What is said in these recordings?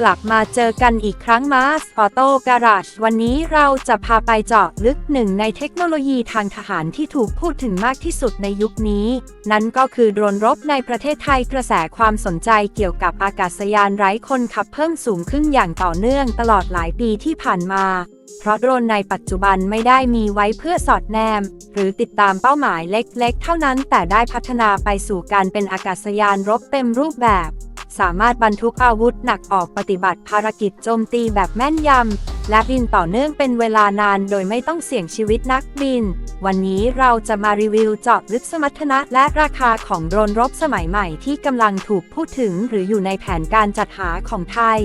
กลับมาเจอกันอีกครั้งมาสออโต้การา e วันนี้เราจะพาไปเจาะลึกหนึ่งในเทคโนโลยีทางทหารที่ถูกพูดถึงมากที่สุดในยุคนี้ นั่นก็คือโดรนรบในประเทศไทยกระแสความสนใจเกี่ยวกับอากาศยานไร้คนขับเพิ่มสูงขึ้นอย่างต่อเนื่องตลอดหลายปีที่ผ่านมาเพราะโดรนในปัจจุบันไม่ได้มีไว้เพื่อสอดแนม หรือติดตามเป้าหมายเล็กๆ เท่านั้นแต่ได้พัฒนาไปสู่การเป็นอากาศยานรบเต็มรูปแบบ สามารถบรรทุกอาวุธหนักออกปฏิบัติภารกิจโจมตีแบบแม่นยำ และบินต่อเนื่องเป็นเวลานานโดยไม่ต้องเสี่ยงชีวิตนักบิน วันนี้เราจะมารีวิวเจาะลึกสมรรถนะและราคาของโดรนรบสมัยใหม่ที่กำลังถูกพูดถึงหรืออยู่ในแผนการจัดหาของไทย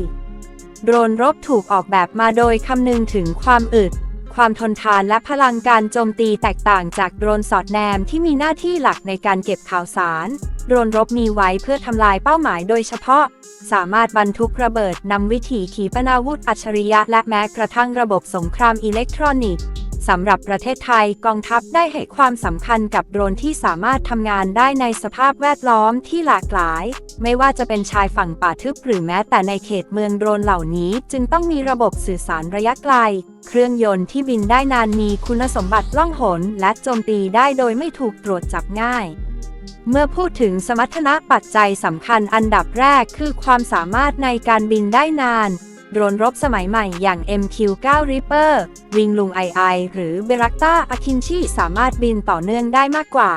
โดรนรบถูกออกแบบมาโดยคำนึงถึงความอึด ความทนทานและพลังการโจมตีแตกต่างจากโดรนสอดแนมที่มีหน้าที่หลักในการเก็บข่าวสาร โดรนรบมีไว้เพื่อทำลายเป้าหมายโดยเฉพาะ สามารถบรรทุกระเบิดนำวิถีขีปนาวุธอัจฉริยะและแม้กระทั่งระบบสงครามอิเล็กทรอนิกส์ สำหรับประเทศไทยกองทัพได้ให้ความสำคัญกับโดรนที่สามารถทำงานได้ในสภาพแวดล้อมที่หลากหลาย ไม่ว่าจะเป็นชายฝั่งป่าทึบหรือแม้แต่ในเขตเมืองโดรนเหล่านี้ จึงต้องมีระบบสื่อสารระยะไกล เครื่องยนต์ที่บินได้นานมีคุณสมบัติล่องหน และโจมตีได้โดยไม่ถูกตรวจจับง่ายเมื่อพูดถึงสมรรถนะปัจจัยสำคัญอันดับแรกคือความสามารถในการบินได้นาน โดรนรบสมัยใหม่อย่าง MQ-9 Reaper วิงลุง II หรือ b e r a c t a a k i n c h i สามารถบินต่อเนื่องได้มากกว่า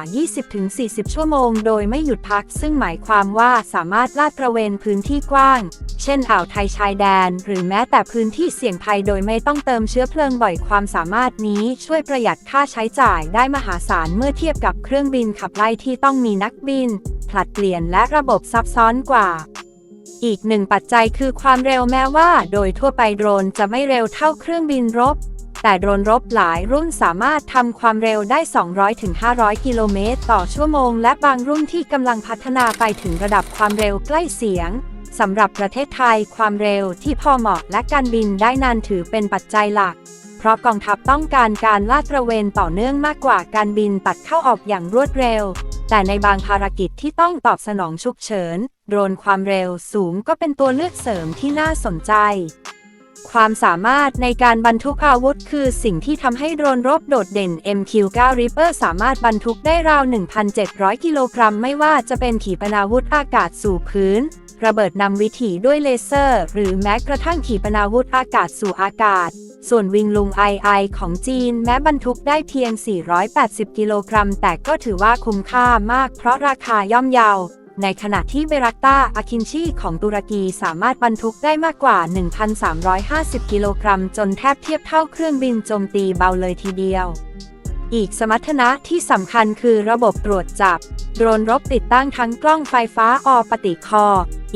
20-40 ชั่วโมงโดยไม่หยุดพัก ซึ่งหมายความว่าสามารถลาดตระเวนพื้นที่กว้าง เช่นอ่าวไทยชายแดน หรือแม้แต่พื้นที่เสี่ยงภัยโดยไม่ต้องเติมเชื้อเพลิงบ่อยความสามารถนี้ช่วยประหยัดค่าใช้จ่ายได้มหาศาลเมื่อเทียบกับเครื่องบินขับไล่ที่ต้องมีนักบิน ผลัดเปลี่ยนและระบบซับซ้อนกว่า อีกหนึ่งปัจจัยคือความเร็วแม้ว่า โดยทั่วไปโดรนจะไม่เร็วเท่าเครื่องบินรบ แต่โดรนรบหลายรุ่นสามารถทำความเร็วได้ 200-500 กิโลเมตรต่อชั่วโมง และบางรุ่นที่กำลังพัฒนาไปถึงระดับความเร็วใกล้เสียงสำหรับประเทศไทยความเร็วที่พอเหมาะและการบินได้นานถือเป็นปัจจัยหลัก เพราะกองทัพต้องการการลาดตระเวนต่อเนื่องมากกว่าการบินตัดเข้าออกอย่างรวดเร็ว แต่ในบางภารกิจที่ต้องตอบสนองฉุกเฉิน โดรนความเร็วสูงก็เป็นตัวเลือกเสริมที่น่าสนใจ ความสามารถในการบรรทุกอาวุธคือสิ่งที่ทำให้โดรนรบโดดเด่น MQ-9 Reaper สามารถบรรทุกได้ราว 1,700 กิโลกรัมไม่ว่าจะเป็นขีปนาวุธอากาศสู่พื้น ระเบิดนำวิถีด้วยเลเซอร์ หรือแม้กระทั่งขีปนาวุธอากาศสู่อากาศ ส่วนวิงลุง II ของจีน แม้บรรทุกได้เพียง 480 กิโลกรัมแต่ก็ถือว่าคุ้มค่ามากเพราะราคาย่อมเยา ในขณะที่เบรักตาอาคินชีของตุรกีสามารถบรรทุกได้มากกว่า 1,350 กิโลกรัม จนแทบเทียบเท่าเครื่องบินโจมตีเบาเลยทีเดียว อีกสมรรถนะที่สำคัญคือระบบตรวจจับ โดรนรบติดตั้งทั้งกล้องไฟฟ้าออปติคอ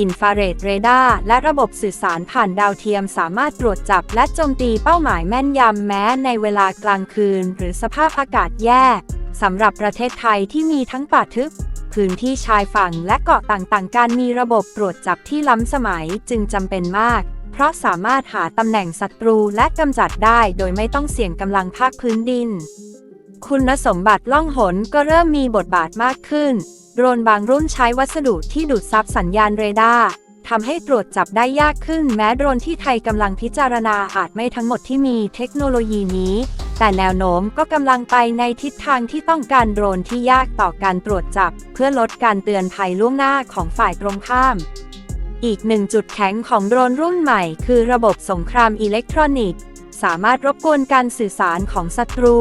อินฟราเรดเรดาร์และระบบสื่อสารผ่านดาวเทียมสามารถตรวจจับและโจมตีเป้าหมายแม่นยำแม้ในเวลากลางคืน หรือสภาพอากาศแย่สำหรับประเทศไทยที่มีทั้งป่าทึบ พื้นที่ชายฝั่งและเกาะต่างๆ การมีระบบตรวจจับที่ล้ำสมัยจึงจำเป็นมาก เพราะสามารถหาตำแหน่งศัตรูและกำจัดได้โดยไม่ต้องเสี่ยงกำลังภาคพื้นดิน คุณสมบัติล่องหนก็เริ่มมีบทบาทมากขึ้น โดรนบางรุ่นใช้วัสดุที่ดูดซับสัญญาณเรดาร์ทำให้ตรวจจับได้ยากขึ้นแม้โดรนที่ไทยกำลังพิจารณาอาจไม่ทั้งหมดที่มีเทคโนโลยีนี้ แต่แนวโน้มก็กำลังไปในทิศทางที่ต้องการโดรนที่ยากต่อการตรวจจับ เพื่อลดการเตือนภัยล่วงหน้าของฝ่ายตรงข้าม อีกหนึ่งจุดแข็งของโดรนรุ่นใหม่ คือระบบสงครามอิเล็กทรอนิกส์ สามารถรบกวนการสื่อสารของศัตรู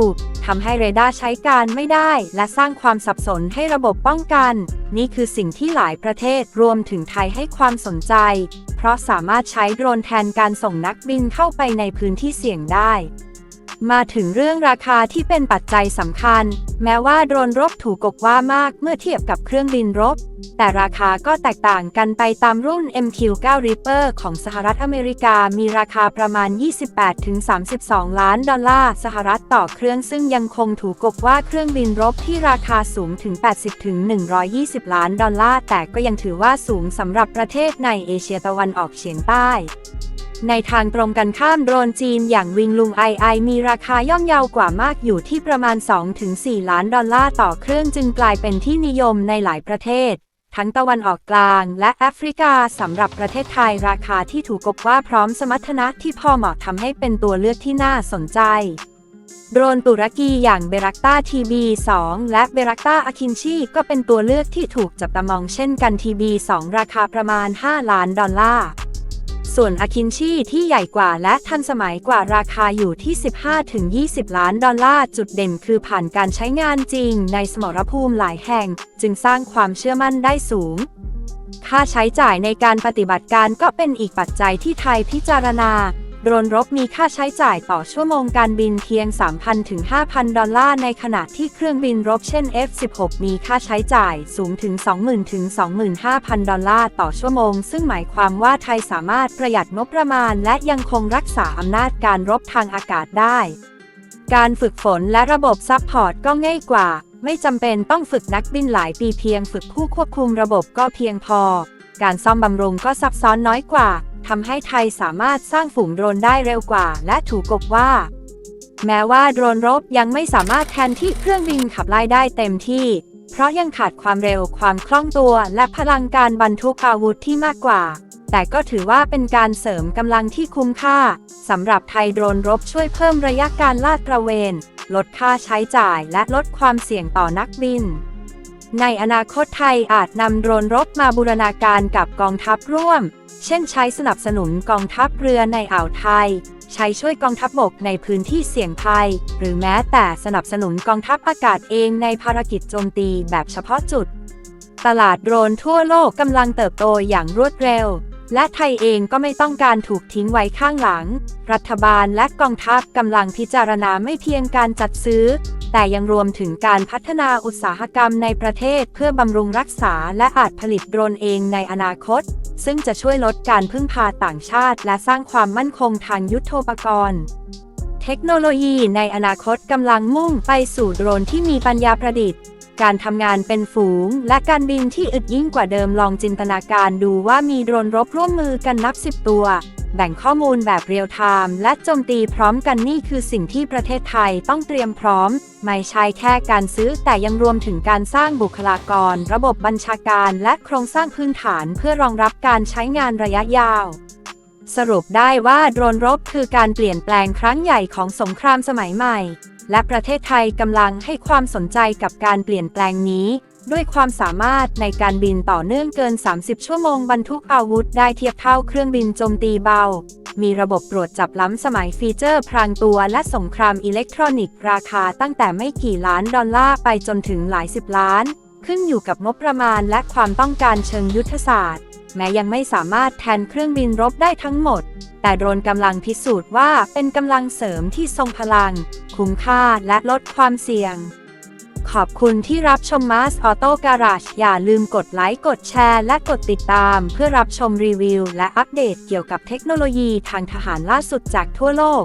ทำให้เรดาร์ใช้การไม่ได้ และสร้างความสับสนให้ระบบป้องกัน นี่คือสิ่งที่หลายประเทศรวมถึงไทยให้ความสนใจ เพราะสามารถใช้โดรนแทนการส่งนักบินเข้าไปในพื้นที่เสี่ยงได้ มาถึงเรื่องราคาที่เป็นปัจจัยสำคัญ แม้ว่าโดรนรบถูกกว่ามากเมื่อเทียบกับเครื่องบินรบ แต่ราคาก็แตกต่างกันไปตามรุ่น MQ-9 Reaper ของสหรัฐอเมริกามีราคาประมาณ 28-32 ล้านดอลลาร์สหรัฐต่อเครื่องซึ่งยังคงถูกกกว่าเครื่องบินรบที่ราคาสูงถึง 80-120 ล้านดอลลาร์แต่ก็ยังถือว่าสูงสำหรับประเทศในเอเชียตะวันออกเฉียงใต้ ในทางตรงกันข้ามโดรนจีนอย่างวิงลุง II มีราคาย่อมเยาวกว่ามากอยู่ที่ประมาณ 2-4 ล้านดอลลาร์ต่อเครื่องจึงกลายเป็นที่นิยมในหลายประเทศ ทั้งตะวันออกกลางและแอฟริกาสำหรับประเทศไทยราคาที่ถูกกบว่าพร้อมสมรรถนะที่พอเหมาะทำให้เป็นตัวเลือกที่น่าสนใจโดรนตุรกีอย่างเบรักตา TB2 และเบรักตาอาคินชีก็เป็นตัวเลือกที่ถูกจับตามองเช่นกัน TB2 ราคาประมาณ 5 ล้านดอลลาร์ ส่วนอาคินชีที่ใหญ่กว่าและทันสมัยกว่าราคาอยู่ที่ 15-20 ล้านดอลลาร์ จุดเด่นคือผ่านการใช้งานจริงในสมรภูมิหลายแห่ง จึงสร้างความเชื่อมั่นได้สูง ค่าใช้จ่ายในการปฏิบัติการก็เป็นอีกปัจจัยที่ไทยพิจารณา โดรนรบมีค่าใช้จ่ายต่อชั่วโมงการบินเพียง 3,000 ถึง 5,000 ดอลลาร์ ในขณะที่เครื่องบินรบเช่น F-16 มีค่าใช้จ่ายสูงถึง 20,000 ถึง 25,000 ดอลลาร์ ต่อชั่วโมง ซึ่งหมายความว่าไทยสามารถประหยัดงบประมาณ และยังคงรักษาอำนาจการรบทางอากาศได้ การฝึกฝนและระบบซัพพอร์ตก็ง่ายกว่า ไม่จำเป็นต้องฝึกนักบินหลายปีเพียงฝึกผู้ควบคุมระบบก็เพียงพอ การซ่อมบำรุงก็ซับซ้อนน้อยกว่า ทำให้ไทยสามารถสร้างฝูงโดรนได้เร็วกว่า และถูกกบว่า แม้ว่าโดรนรบยังไม่สามารถแทนที่เครื่องบินขับไล่ได้เต็มที่ เพราะยังขาดความเร็วความคล่องตัว และพลังการบรรทุกอาวุธที่มากกว่า แต่ก็ถือว่าเป็นการเสริมกำลังที่คุ้มค่าสำหรับไทยโดรนรบช่วยเพิ่มระยะการลาดตระเวน ลดค่าใช้จ่ายและลดความเสี่ยงต่อนักบิน ในอนาคตไทยอาจนำโดรนรบมาบูรณาการกับกองทัพร่วม เช่นใช้สนับสนุนกองทัพเรือในอ่าวไทย ใช้ช่วยกองทัพบกในพื้นที่เสี่ยงภัย หรือแม้แต่สนับสนุนกองทัพอากาศเองในภารกิจโจมตีแบบเฉพาะจุด ตลาดโดรนทั่วโลกกำลังเติบโตอย่างรวดเร็ว และไทยเองก็ไม่ต้องการถูกทิ้งไว้ข้างหลัง รัฐบาลและกองทัพกำลังพิจารณาไม่เพียงการจัดซื้อ แต่ยังรวมถึงการพัฒนาอุตสาหกรรมในประเทศเพื่อบำรุงรักษาและอาจผลิตโดรนเองในอนาคต ซึ่งจะช่วยลดการพึ่งพาต่างชาติ และสร้างความมั่นคงทางยุทโธปกรณ์เทคโนโลยีในอนาคตกำลังมุ่งไปสู่โดรนที่มีปัญญาประดิษฐ์ การทำงานเป็นฝูง และการบินที่อึดยิ่งกว่าเดิมลองจินตนาการดูว่ามีโดรนรบร่วมมือกันนับสิบตัว แบ่งข้อมูลแบบเรียลไทม์และโจมตีพร้อมกันนี่คือสิ่งที่ประเทศไทยต้องเตรียมพร้อม ไม่ใช่แค่การซื้อแต่ยังรวมถึงการสร้างบุคลากร ระบบบัญชาการและโครงสร้างพื้นฐานเพื่อรองรับการใช้งานระยะยาวสรุปได้ว่าโดรนรบคือการเปลี่ยนแปลงครั้งใหญ่ของสงครามสมัยใหม่ และประเทศไทยกำลังให้ความสนใจกับการเปลี่ยนแปลงนี้ ด้วยความสามารถในการบินต่อเนื่องเกิน 30 ชั่วโมงบรรทุกอาวุธได้เทียบเท่าเครื่องบินโจมตีเบา มีระบบตรวจจับล้ำสมัยฟีเจอร์พรางตัวและสงครามอิเล็กทรอนิกส์ราคาตั้งแต่ไม่กี่ล้านดอลลาร์ไปจนถึงหลายสิบล้าน ขึ้นอยู่กับงบประมาณและความต้องการเชิงยุทธศาสตร์ แม้ยังไม่สามารถแทนเครื่องบินรบได้ทั้งหมด แต่โดรนกำลังพิสูจน์ว่าเป็นกำลังเสริมที่ทรงพลัง คุ้มค่าและลดความเสี่ยง ขอบคุณที่รับชมมาสออโต้การา e อย่าลืมกดไลค์ กดแชร์ และกดติดตาม เพื่อรับชมรีวิว และอัปเดตเกี่ยวกับเทคโนโลยีทางทหารล่าสุดจากทั่วโลก